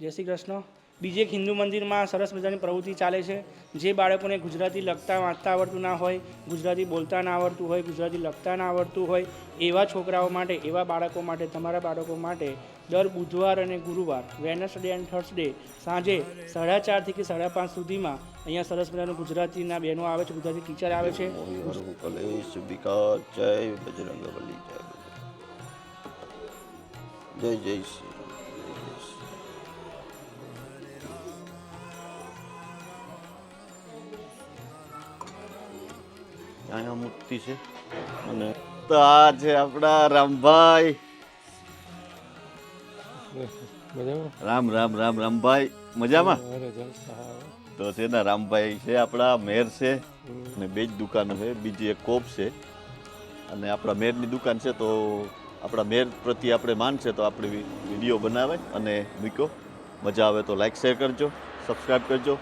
જય શ્રી કૃષ્ણ. બીજે એક હિન્દુ મંદિરમાં સરસ મજાની પ્રવૃત્તિ ચાલે છે. જે બાળકોને ગુજરાતી લખતા, વાંચતા આવડતું ના હોય, ગુજરાતી બોલતા ના આવડતું હોય, ગુજરાતી લખતા ના આવડતું હોય, એવા છોકરાઓ માટે, એવા બાળકો માટે, તમારા બાળકો માટે દર બુધવાર અને ગુરુવાર, વેનસડે એન્ડ થર્સડે સાંજે સાડા ચારથી કે સાડા પાંચ સુધીમાં અહીંયા સરસ મજાનું ગુજરાતીના બહેનો આવે છે, ગુજરાતી ટીચર આવે છે. જય જય જય અહીંયા મૂર્તિ છે. અને તો આ છે આપણા રામભાઈ. રામ રામ રામ રામભાઈ. મજામાં. તો છે ને રામભાઈ છે આપણા મેર છે અને બે જ દુકાનો છે બીજી એક કોપ છે. અને આપણા મેરની દુકાન છે તો આપણા મેર પ્રત્યે આપણે માન છે તો આપણે વીડિયો બનાવે અને મૂક્યો. મજા આવે તો લાઈક શેર કરજો સબસ્ક્રાઈબ કરજો.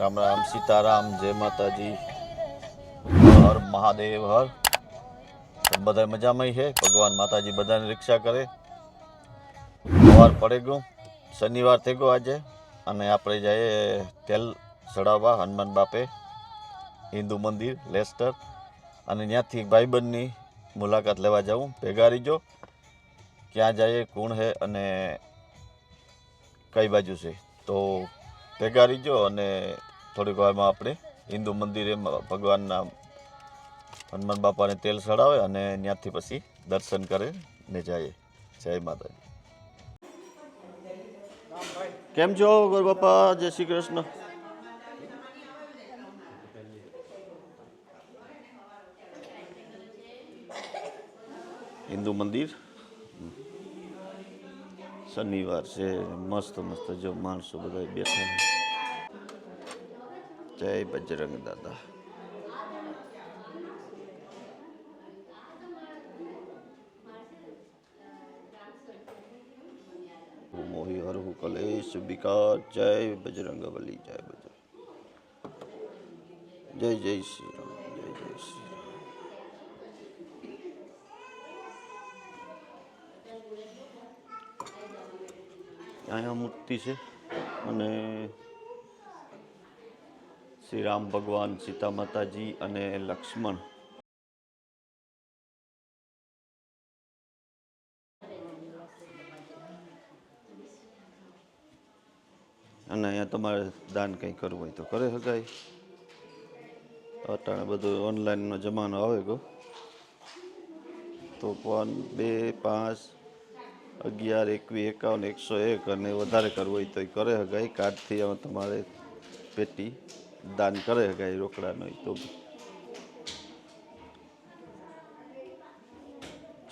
રામ રામ સીતારામ, જય માતાજી. હર મહાદેવ, હર. બધા મજામાં છે? ભગવાન માતાજી બધાને રક્ષા કરે. સવાર પડે ગયું. શનિવાર થઈ ગયો આજે. અને આપણે જઈએ તેલ ચડાવવા હનુમાન બાપે. હિન્દુ મંદિર, લેસ્ટર. અને ત્યાંથી ભાઈબંધની મુલાકાત લેવા જાઉં. ભેગા રહીજો. ક્યાં જઈએ કોણ છે અને કઈ બાજુ છે? તો ભેગા રહીજો અને થોડીક વારમાં આપણે હિન્દુ મંદિરે ભગવાનના હનુમાન બાપાને તેલ ચડાવે અને ત્યાંથી પછી દર્શન કરે ને જાય. જય માતા કેમ છો ગોર બાપા? જય શ્રી કૃષ્ણ. હિન્દુ મંદિર? શનિવાર છે. મસ્ત મસ્ત જો માણસો બધા બેઠા. જય બજરંગ દાદા. મોહી હરહુ કલેશ બિકા જય બજરંગ બલી, જય બજરંગ. જય જય શ્રી રામ, જય જય શ્રી રામ. અહીંયા મૂર્તિ છે અને શ્રી રામ ભગવાન સીતા માતાજી અને લક્ષ્મણ. અને અહીંયા તમારે દાન કંઈ કરવું હોય તો કરે શકાય. અટાણે બધું ઓનલાઈનનો જમાનો આવે ગયો તો પણ બે, પાંચ, અગિયાર, એકવીસ, એકાવન, એકસો એક અને વધારે કરવું હોય તો કરે શકાય. કાર્ડથી તમારે પેટી દાન કરે શકાય રોકડા નો તો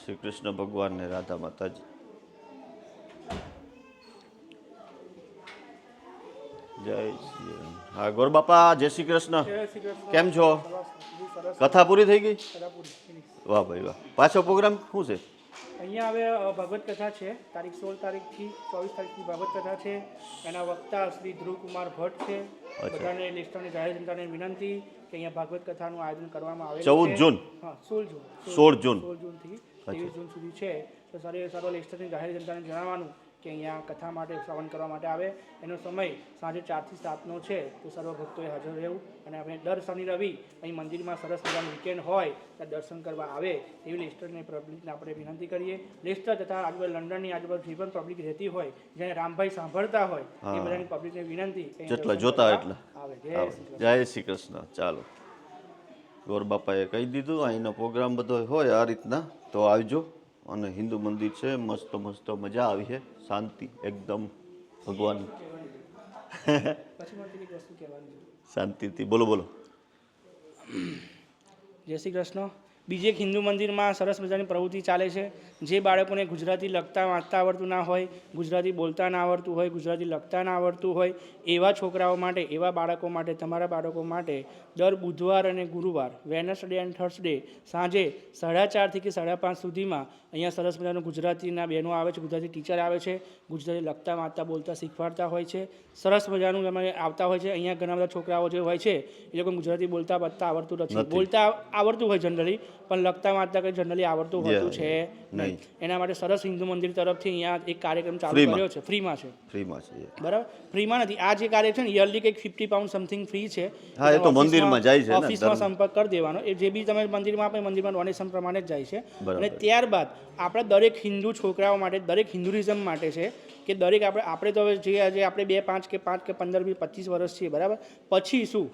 શ્રી કૃષ્ણ ભગવાન ને રાધા માતાજી. જય શ્રી હા ગોર બાપા જય શ્રી કૃષ્ણ. કેમ છો? કથા પૂરી થઈ ગઈ? વાહ ભાઈ વાહ. પાછો પ્રોગ્રામ શું છે? અહીંયા હવે ભગવત કથા છે. તારીખ સોળ તારીખથી ચોવીસ તારીખથી ભગવત કથા છે. એના વક્તા શ્રી ધ્રુવકુમાર ભટ્ટ છે. બધાને લિસ્ટરની જાહેર જનતાને વિનંતી કે અહીંયા ભાગવત કથાનું આયોજન કરવામાં આવે 14 જૂન? હા સોળ જૂન. સોળ જૂન. સોળ જૂનથી ત્રેવીસ જૂન સુધી છે. તો સર્વે સર્વ લિસ્ટરની જાહેર જનતાને જણાવવાનું કે અહીંયા કથા માટે શ્રવણ કરવા માટે આવે એનો સમય સાંજે ચારથી સાતનો છે તો સર્વ ભક્તોએ હાજર રહેવું અને આપણે દર શનિ રવિ અહીં મંદિરમાં સરસ મજાનું વીકેન્ડ હોય ત્યાં દર્શન કરવા આવે એવી લેસ્ટરને પબ્લિકને આપણે વિનંતી કરીએ લેસ્ટર તથા આજુબાજુ લંડનની આજુબાજુ જે પણ પબ્લિક રહેતી હોય જેને રામભાઈ સાંભળતા હોય એ. બધાની પબ્લિકને વિનંતી જેટલા જોતા એટલા. આવે જય આવો. શ્રી કૃષ્ણ. જય શ્રી કૃષ્ણ ચાલો ગોર બાપાએ કહી દીધું અહીંનો પ્રોગ્રામ બધો હોય આ રીતના તો આવજો અને હિન્દુ મંદિર છે મસ્ત મસ્ત મજા આવી છે શાંતિ એકદમ ભગવાન. શાંતિથી બોલો બોલો. જય શ્રી કૃષ્ણ. બીજે એક હિન્દુ મંદિરમાં સરસ મજાની પ્રવૃત્તિ ચાલે છે. જે બાળકોને ગુજરાતી લખતા વાંચતા આવડતું ના હોય ગુજરાતી બોલતા ના આવડતું હોય ગુજરાતી લખતા ના આવડતું હોય એવા છોકરાઓ માટે એવા બાળકો માટે તમારા બાળકો માટે દર બુધવાર અને ગુરુવાર વેનસડે એન્ડ થર્સડે સાંજે સાડા ચારથી કે સાડા પાંચ સુધીમાં અહીંયા સરસ મજાનું ગુજરાતીના બહેનો આવે છે ગુજરાતી ટીચર આવે છે ગુજરાતી લખતા વાંચતા બોલતા શીખવાડતા હોય છે. સરસ મજાનું તમે આવતા હોય છે. અહીંયા ઘણા બધા છોકરાઓ જે હોય છે એ લોકોને ગુજરાતી બોલતા બધતા આવડતું નથી. બોલતા આવડતું હોય જનરલી પણ લગતા વાંચતા કંઈ જનરલી આવડતું હોતું છે નહીં. એના માટે સરસ હિન્દુ મંદિર તરફથી અહીંયા એક કાર્યક્રમ ચાલુ કર્યો છે. ફ્રીમાં છે. ફ્રીમાં છે બરાબર? ફ્રીમાં નથી. આ જે કાર્ય છે ને યરલી કંઈક ફિફ્ટી પાઉન્ડ સમથિંગ ફ્રી છે. હા, એ તો મંદિરમાં જાય છે ઓફિસમાં સંપર્ક કરી દેવાનો. એ જે બી તમે મંદિરમાં આપે મંદિરમાં ડોનેશન પ્રમાણે જ જાય છે. અને ત્યારબાદ આપણા દરેક હિન્દુ છોકરાઓ માટે દરેક હિન્દુઇઝમ માટે છે કે દરેક આપણે આપણે તો હવે જે આજે આપણે બે પાંચ કે પાંચ કે પંદર બી પચીસ વર્ષ છીએ બરાબર? પછી શું?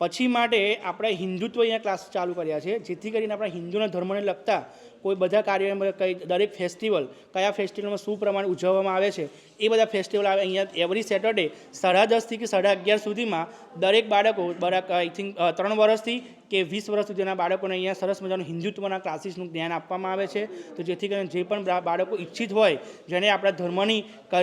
પછી માટે આપણે હિન્દુત્વ અહીંયા ક્લાસ ચાલુ કર્યા છે. જેથી કરીને આપણા હિન્દુના ધર્મને લગતા કોઈ બધા કાર્યમાં કઈ દરેક ફેસ્ટિવલ કયા ફેસ્ટિવલમાં શું પ્રમાણે ઉજવવામાં આવે છે, એ બધા ફેસ્ટિવલ આવે અહીંયા એવરી સેટરડે સાડા દસથી કે સાડા અગિયાર સુધીમાં દરેક બાળકો, બરાક આઈ થિંક ત્રણ વર્ષથી કે વીસ વર્ષ સુધીના બાળકોને અહીંયા સરસ મજાનું હિન્દુત્વના ક્લાસીસનું જ્ઞાન આપવામાં આવે છે. તો જેથી કરીને જે પણ બાળકો ઈચ્છિત હોય, જેને આપણા ધર્મની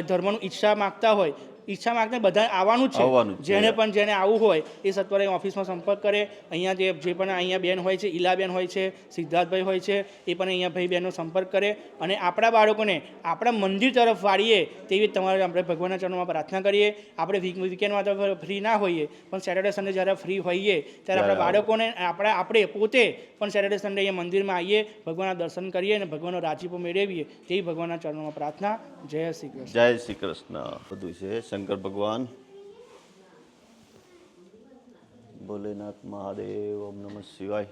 ધર્મનું ઈચ્છા માગતા હોય ઈચ્છા માગતે બધા આવવાનું છે. જેને પણ જેને આવવું હોય એ સત્વરે ઓફિસમાં સંપર્ક કરે. અહીંયા જે જે પણ અહીંયા બેન હોય છે ઈલાબેન હોય છે સિદ્ધાર્થભાઈ હોય છે એ પણ અહીંયા ભાઈ બહેનનો સંપર્ક કરે. અને આપણા બાળકોને આપણા મંદિર તરફ વાળીએ તેવી તમારે આપણે ભગવાનના ચરણોમાં પ્રાર્થના કરીએ. આપણે વીક વીકેન્ડમાં તો ફ્રી ના હોઈએ પણ સેટરડે સન્ડે જ્યારે ફ્રી હોઈએ ત્યારે આપણા બાળકોને આપણે આપણે પોતે પણ સેટરડે સન્ડે અહીંયા મંદિરમાં આવીએ ભગવાનના દર્શન કરીએ અને ભગવાનનો રાજીપો મેળવીએ તેવી ભગવાનના ચરણોમાં પ્રાર્થના. જય શ્રી કૃષ્ણ. જય શ્રી કૃષ્ણ. બધું છે. શંકર ભગવાન. ભોલેનાથ મહાદેવ ઓમ નમઃ શિવાય.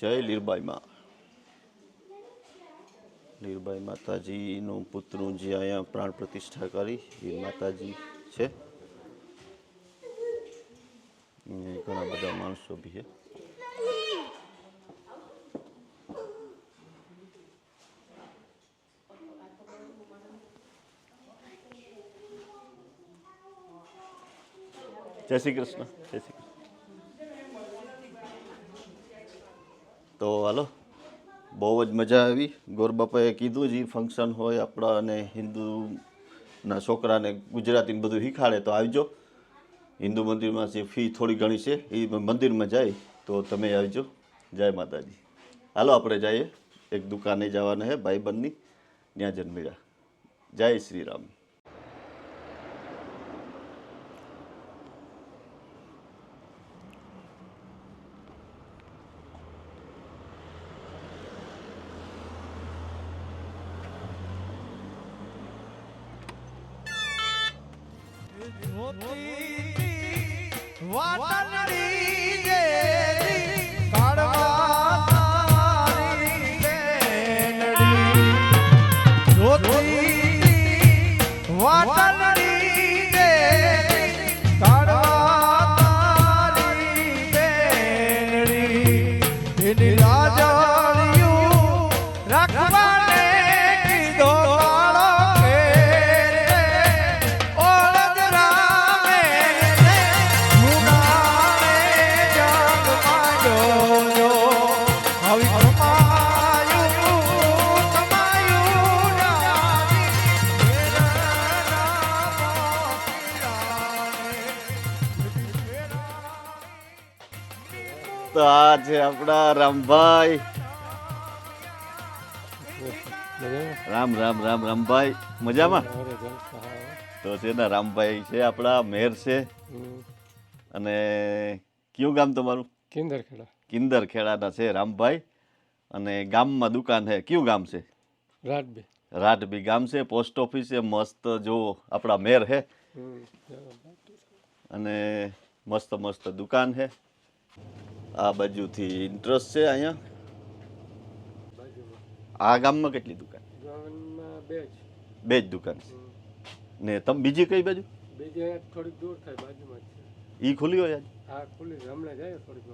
જય લીરબાઈ માં. લીરબાઈ માતાજીનું પુત્રનું જે અહીંયા પ્રાણ પ્રતિષ્ઠા કરી, એ માતાજી છે. ઘણા બધા માણસો બી છે. જય શ્રી કૃષ્ણ, જય શ્રી કૃષ્ણ. તો હાલો. બહુ જ મજા આવી. ગોરબાપાએ કીધું જ ફંક્શન હોય આપણા અને હિન્દુના છોકરાને ગુજરાતીને બધું શીખાડે તો આવજો. હિન્દુ મંદિરમાં જે ફી થોડી ઘણી છે એ મંદિરમાં જાય તો તમે આવજો. જય માતાજી. હાલો, આપણે જઈએ. એક દુકાને જવાના હે ભાઈબંધની. ત્યાં જન જય શ્રી રામ. વાટણડી જેરી છે આપણા રામભાઈ. રામ રામ રામ રામભાઈ. મજામાં. તો છે ને રામભાઈ છે આપણા મેર છે. અને કયું ગામ તમારું? કિંદરખેડા કિંદરખેડાના ખેડાના છે રામભાઈ. અને ગામમાં દુકાન છે કયું ગામ છે? રાટબી રાટબી ગામ છે. પોસ્ટ ઓફિસ છે મસ્ત જો આપણા મેર છે અને મસ્ત મસ્ત દુકાન છે આ બાજુથી ઇન્ટરેસ્ટ છે અહીંયા? આ ગામમાં કેટલી દુકાન? બે જ. દુકાન છે. ને તમે બીજી કઈ બાજુ? બીજી થોડીક દૂર થાય બાજુમાં છે. ઈ ખુલી હોય આજ? હા ખુલી. હમણાં જાય થોડીક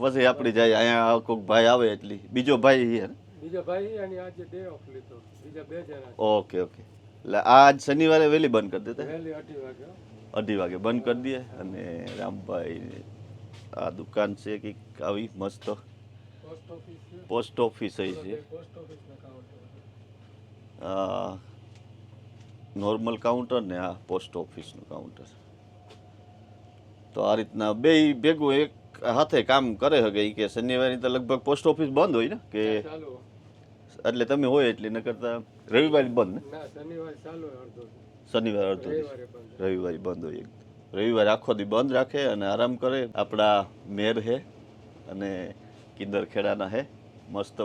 પછી આપણી જાય અહીંયા કોઈક ભાઈ આવે એટલી. બીજો ભાઈ હિયર બીજો ભાઈ અને આજે ડે ઓફ લીધો. બીજા બે જણા ઓકે ઓકે. એટલે આજ શનિવારે વહેલી બંધ કરી દેતા? વહેલી અઢી વાગે અઢી વાગે બંધ કરી દઈએ અને રામભાઈ આ દુકાન છે કે આવી મસ્ત પોસ્ટ ઓફિસ છે. પોસ્ટ નોર્મલ કાઉન્ટર ને આ પોસ્ટ ઓફિસનું કાઉન્ટર તો આ રીતના બે ભેગું એક હાથે કામ કરે ઈ કે શનિવારે તો લગભગ પોસ્ટ ઓફિસ બંધ હોય ને કે એટલે તમે હોય એટલે ન કરતા રવિવારે બંધ ને? શનિવારે ચાલુ શનિવાર અડધો રવિવારે બંધ. રવિવારે બંધ હોય એકદમ. રવિવારે આખો દી બંધ રાખે અને આરામ કરે. આપણા મેર હે અને કિંદર ખેડાના હે. મસ્ત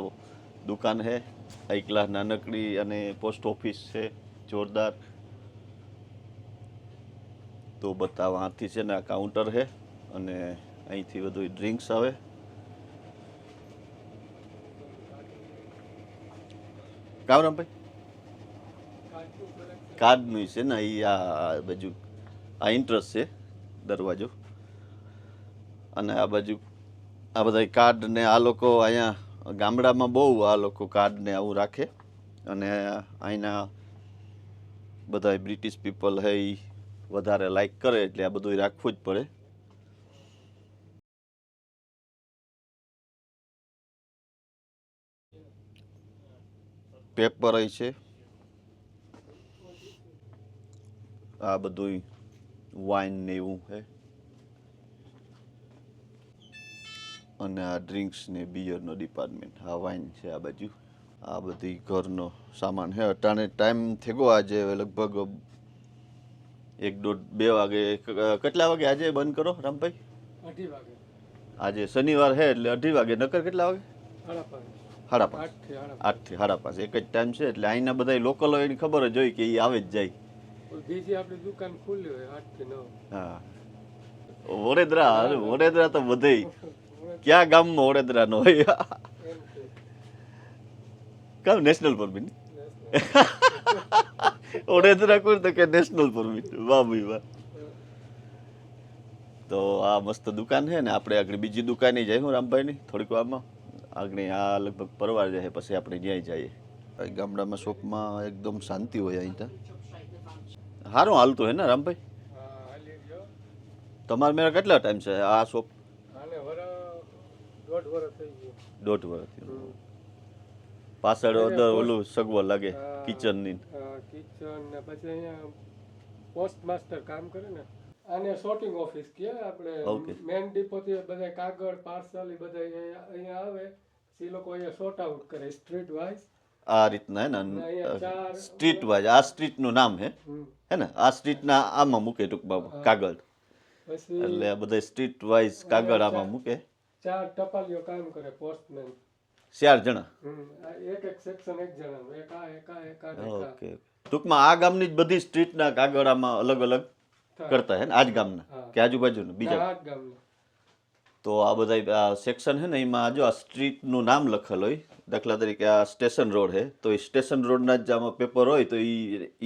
દુકાન હે. એકલા નાનકડી અને પોસ્ટ ઓફિસ છે. જોરદાર. તો બતાવવા આથી છે ને આ કાઉન્ટર હે અને અહીંથી બધું ડ્રિંક્સ આવે. કામરામભાઈ કાર્ડનું છે. ને એ આ બાજુ આ ઇન્ટરેસ્ટ છે, દરવાજો. અને આ બાજુ, આ બધા કાર્ડ ને આ લોકો અહીંયા ગામડામાં બહુ આ લોકો કાર્ડ ને આવું રાખે. અને અહીંના બધા બ્રિટિશ પીપલ હે વધારે લાઈક કરે એટલે આ બધું રાખવું જ પડે. પેપર છે. આ બધું વાઇન ને એવું છે અને આ ડ્રિંક્સ ને બિયરનો ડિપાર્ટમેન્ટ આ વાઇન છે આ બાજુ. આ બધી ઘરનો સામાન છે અટાણે ટાઈમ થઈ ગયો આજે લગભગ એક દોઢ બે વાગે કેટલા વાગે આજે બંધ કરો રામભાઈ? આજે શનિવાર છે એટલે અઢી વાગે નકર કેટલા વાગે? સાડા પાંચ. આઠથી સાડા આઠથી. સાડા પાંચ. એક જ ટાઈમ છે એટલે અહીંના બધા લોકલ હોય એની ખબર જ હોય કે એ આવે જ જાય. બીજી આપણી દુકાન ખુલ્લી હોય આઠથી નવ. હા. વડોદરા વડોદરા તો બધે ક્યાં ગામમાં વડોદરા નો હોય? કામ નેશનલ પરમિટ વડોદરા કોઈ તો કે નેશનલ પરમિટ વાહ ભાઈ વાહ. તો આ મસ્ત દુકાન છે ને આપણે આગળ બીજી દુકાને જઈએ હું રામભાઈની થોડીક વારમાં. આગળ આ લગભગ પરવાર જાય પછી આપણે ત્યાં જઈએ. ગામડામાં શોપમાં એકદમ શાંતિ હોય અહીં ત્યાં સારું હાલતું હે ને રામભાઈ? તમારે મેરા કેટલા ટાઈમ છે આ શોપ? દોઢ વરસ થઈ ગયું. દોઢ વર્ષથી હમ. પાછળ ઓલું સગવડ લાગે કિચન કિચનની કિચન ને પછી અહીંયા પોસ્ટ માસ્ટર કામ કરે ને આને શોર્ટિંગ ઓફિસ કે આપણે મેન ડિપો થી બધા કાગળ પાર્સલ એ બધા અહીંયા આવે એ લોકો અહીંયા શોર્ટ આઉટ કરે સ્ટ્રીટ વાઇઝ આ રીતના હે ને સ્ટ્રીટ વાઇઝ આ સ્ટ્રીટનું નામ હે. હે ને આ સ્ટ્રીટના આમાં મૂકે ટૂંકમાં કાગળ. એટલે આ બધા સ્ટ્રીટ વાઇઝ કાગળ આમાં મૂકે. ચાર ટપાલીઓ કામ કરે પોસ્ટમેન ચાર જણા? એક એક સેક્શન એક જણા એક આ એક એક. ઓકે ટૂંકમાં આ ગામની જ બધી સ્ટ્રીટના કાગળ આમાં અલગ અલગ કરતા હે ને આજ ગામના કે આજુબાજુના બીજા? તો આ બધા સેક્શન હે ને એમાં જો આ સ્ટ્રીટનું નામ લખેલ હોય દાખલા તરીકે આ સ્ટેશન રોડ હે તો એ સ્ટેશન રોડના જ આમાં પેપર હોય તો એ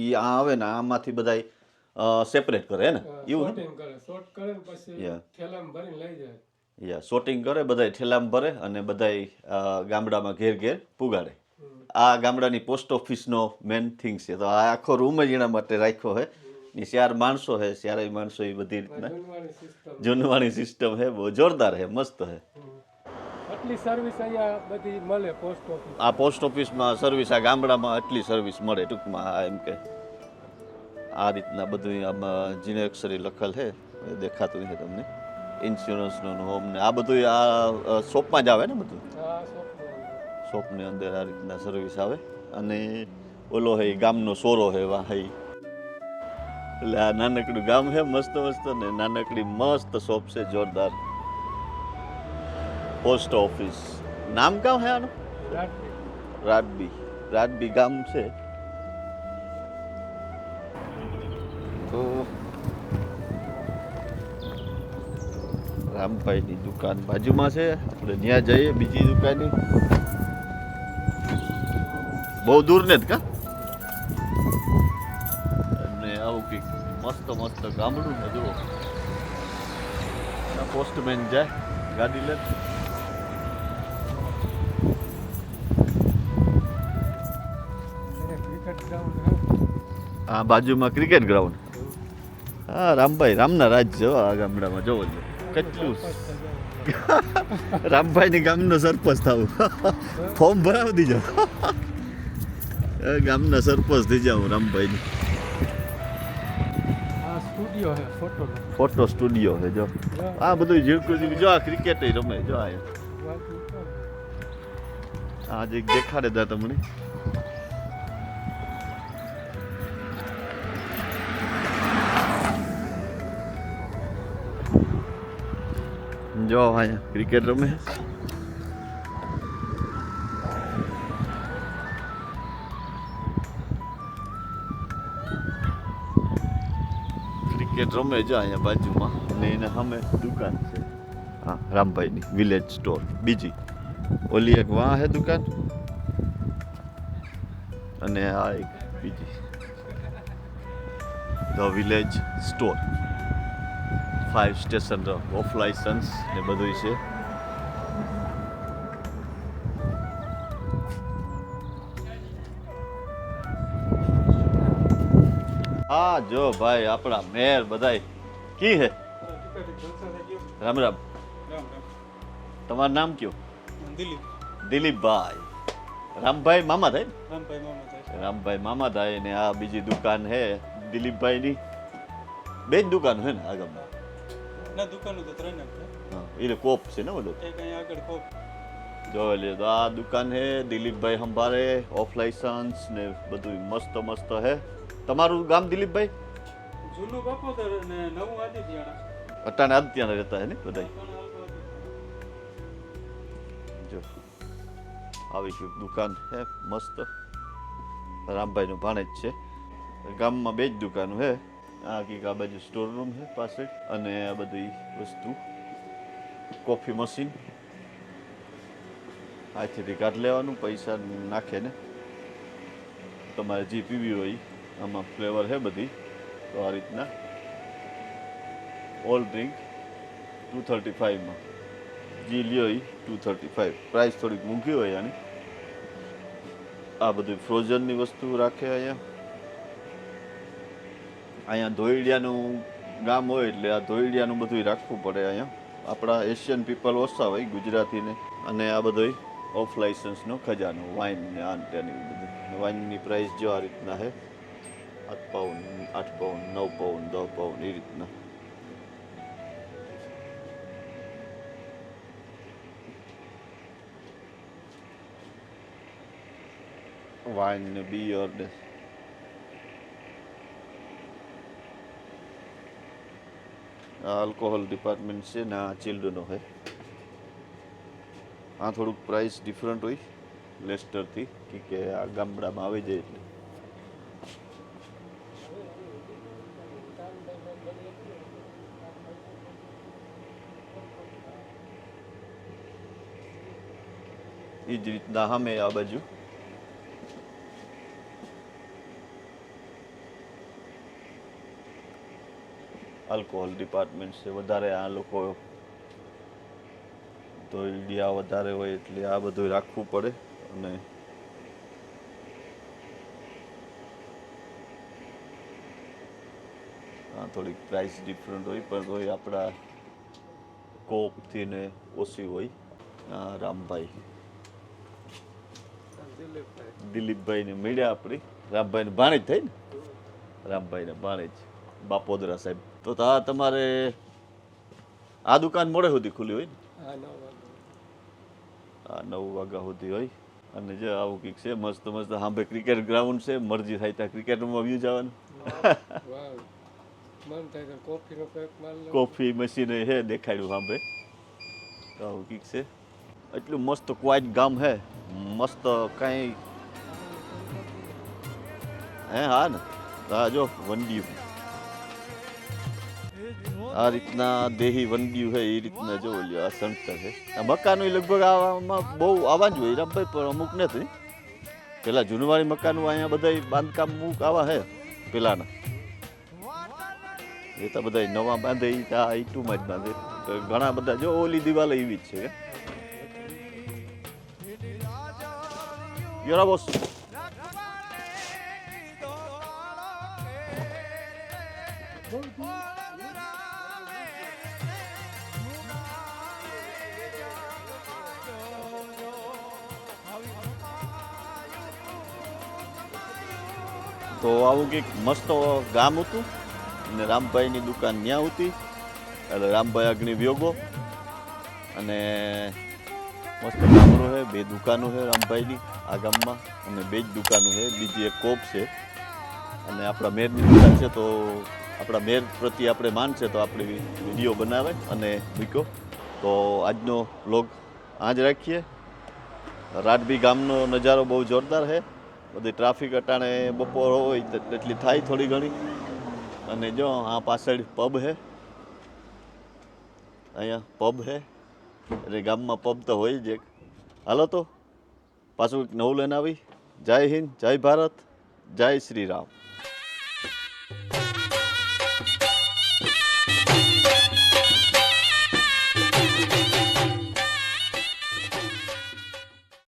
ઈ આ આવે ને આમાંથી બધા સેપરેટ કરે હે ને? એવું યા શોટિંગ કરે. બધાય ઠેલામાં ભરે અને બધાય ગામડામાં ઘેર ઘેર પુગાડે. આ ગામડાની પોસ્ટ ઓફિસનો મેન થિંગ છે. તો આ આખો રૂમ જ એના માટે રાખ્યો છે. ને ચાર માણસો છે ચારેય માણસો એ બધી રીતના. જૂનવાણી સિસ્ટમ હે છે બહુ જોરદાર હે મસ્ત છે. આટલી સર્વિસ અહીંયા બધી મળે પોસ્ટ ઓફિસ આ પોસ્ટ ઓફિસમાં સર્વિસ આ ગામડામાં આટલી સર્વિસ મળે ટૂંકમાં એમ કે. આ રીતના બધું આમાં જીને અક્ષરે લખેલ છે દેખાતું છે તમને. ઇન્સ્યોરન્સનું હોમ ને આ બધું આ શોપમાં જ આવે ને બધું? શોપની અંદર આ રીતના સર્વિસ આવે. અને ઓલો હે ગામનો સોરો હે વા હે. એટલે આ નાનકડું ગામ હે મસ્ત મસ્ત ને નાનકડી મસ્ત શોપ છે જોરદાર. Post office. નામ કામ હે આનું? રાતબી રાડબી ગામ છે. તો રામભાઈની દુકાન બાજુમાં છે. આપણે ત્યાં જઈએ બીજી દુકાને. બહુ દૂર ને કા? અને આવું કંઈક મસ્ત મસ્ત ગામડું ને જુઓ. પોસ્ટમેન જાય ગાડી લે. આ બાજુમાં ક્રિકેટ ગ્રાઉન્ડ હા રામભાઈ રામના રાજ જો આ ગામડામાં જોવો છો. કેટલું રામભાઈની ગામનો સરપંચ થવું. ફોર્મ ભરાવી દીજો. ગામના સરપંચ થઈ જાઉં રામભાઈની. ફોટો સ્ટુડિયો છે જો. આ બધું ઝીણકું ઝીણકું જો આ ક્રિકેટ રમે જો આ. આ જે દેખાડે દા તમને. જો અહીંયા ક્રિકેટ રમે? ક્રિકેટ રમે છે અહીંયા બાજુમાં અને એને સામે દુકાન છે. હા, રામભાઈની વિલેજ સ્ટોર બીજી. ઓલી એક વાં હે દુકાન? અને આ એક બીજી. The village store five station of licence ને બધું છે હા, જો ભાઈ, આપણા મેર બધાય. કી હે? રામ રામ. તમારું નામ કયું? દિલીપ દિલીપભાઈ. રામભાઈ મામા થાય રામભાઈ મામા થાય ને આ બીજી દુકાન હે દિલીપભાઈની. બે જ દુકાન હોય ને આગળમાં ના દુકાન તો ત્રણ જ એટલે કોપ છે ને બધું એક અહીંયા આગળ કોપ. જોઈ લે તો આ દુકાન હે દિલીપભાઈ સંભાળે ઓફ લાઇસન્સ ને બધું મસ્ત મસ્ત હે. તમારું ગામ દિલીપભાઈ? જૂનું બાપોદર ને નવું આદિત્યાણા. અટાણે આદિત્યાણા રહેતા હે ને બધા જો આવી દુકાન હે મસ્ત. રામભાઈનું ભાણેજ છે. ગામમાં બે જ દુકાનો હે. આ કંઈક આ બાજુ સ્ટોર રૂમ છે, પાસે અને આ બધી વસ્તુ. કોફી મશીન આથી કાઢ લેવાનું, પૈસા નાખે ને. તમારે જે પીવી હોય, આમાં ફ્લેવર છે બધી. તો આ રીતના. ઓલ ડ્રિંક ટુ થર્ટી ફાઇવમાં જી લ્યો એ ટુ થર્ટી ફાઇવ પ્રાઇસ થોડીક મોંઘી હોય આની. આ બધી ફ્રોઝનની વસ્તુ રાખે અહીંયા. અહીંયા ધોઈડિયાનું ગામ હોય એટલે આ ધોઈડિયાનું બધું રાખવું પડે અહીંયા. આપણા એશિયન પીપલ ઓછા હોય ગુજરાતીને. અને આ બધું ઓફ લાઇસન્સનો ખજાનો વાઇન ને આ તેની બધું. વાઇનની પ્રાઇસ જો આ રીતના છે આઠ પાઉન આઠ પાઉન નવ પાઉન દસ પાઉન એ રીતના. વાઇન ને બિયર ને આલ્કોહોલ ડિપાર્ટમેન્ટ છે ને આ ચિલ્ડ્રનો છે. આ થોડુંક પ્રાઇસ ડિફરન્ટ હોય, લેસ્ટરથી, કે આ ગામડામાં આવી જાય એટલે. એ જ રીતના અમે આ બાજુ. આલ્કોહોલ ડિપાર્ટમેન્ટ છે, વધારે આ લોકો તો ઈડિયા વધારે હોય એટલે આ બધું રાખવું પડે અને થોડીક પ્રાઇસ ડિફરન્ટ હોય, પણ તોય આપણા કોપથી ને ઓછી હોય. રામભાઈ. દિલીપભાઈને મળ્યા આપણી. રામભાઈને ભાણેજ થઈ ને? રામભાઈને ભાણેજ બાપોદરા સાહેબ. તો આ તમારે આ દુકાન મોડે સુધી ખુલ્લી હોય ને? આ નવ વાગ્યા. સુધી હોય. અને જે આવું કંઈક છે મસ્ત મસ્ત હાંભે ક્રિકેટ ગ્રાઉન્ડ છે મરજી થાય ત્યાં ક્રિકેટ રમવા વ્યૂ જવાનું તો કોફી મશીન હે દેખાડ્યું હાંભે. તો આવું કંઈક છે. એટલું મસ્ત ક્વાઇટ ગામ હે. મસ્ત કાંઈ. હે હા ને? હા જો વંડિયું. આ રીતના દેહી વંડિયું છે એ રીતના જો લ્યો, આ સંતર છે આ મકાનો લગભગ આવામાં બહુ આવવા જ હોય રામભાઈ પણ અમુક નથી. પેલા જૂનવાળી મકાનો અહીંયા બધા બાંધકામ અમુક આવા છે પેલાના. એ તો બધા નવા બાંધે આ ઈટુમાં જ બાંધે. ઘણા બધા, જો ઓલી દિવાલ એવી જ છે યરા બોસ. તો આવું કંઈક મસ્ત ગામ હતું. અને રામભાઈની દુકાન ત્યાં હતી. એટલે રામભાઈ અગ્નિ વ્યોગો. અને મસ્ત ગામડું છે, બે દુકાનો છે રામભાઈની આ ગામમાં. અને બે જ દુકાનો છે, બીજી એક કોપ છે. અને આપણા મેરની દુકાન છે તો આપણા મેર પ્રત્યે આપણે માન છે તો આપણે વીડિયો બનાવે અને મૂક્યો. તો આજનો વ્લોગ આજ રાખીએ. રાડબી ગામનો નજારો બહુ જોરદાર છે. બધી ટ્રાફિક અટાણે બપોર હોય એટલી થાય થોડી ઘણી. અને જો, આ પાછળ પબ હે. અહીંયા પબ હે. એટલે ગામમાં પબ તો હોય જ એક. હાલો તો, પાછું એક નવું લઈને આવી. જય હિન્દ, જય ભારત, જય શ્રી રામ.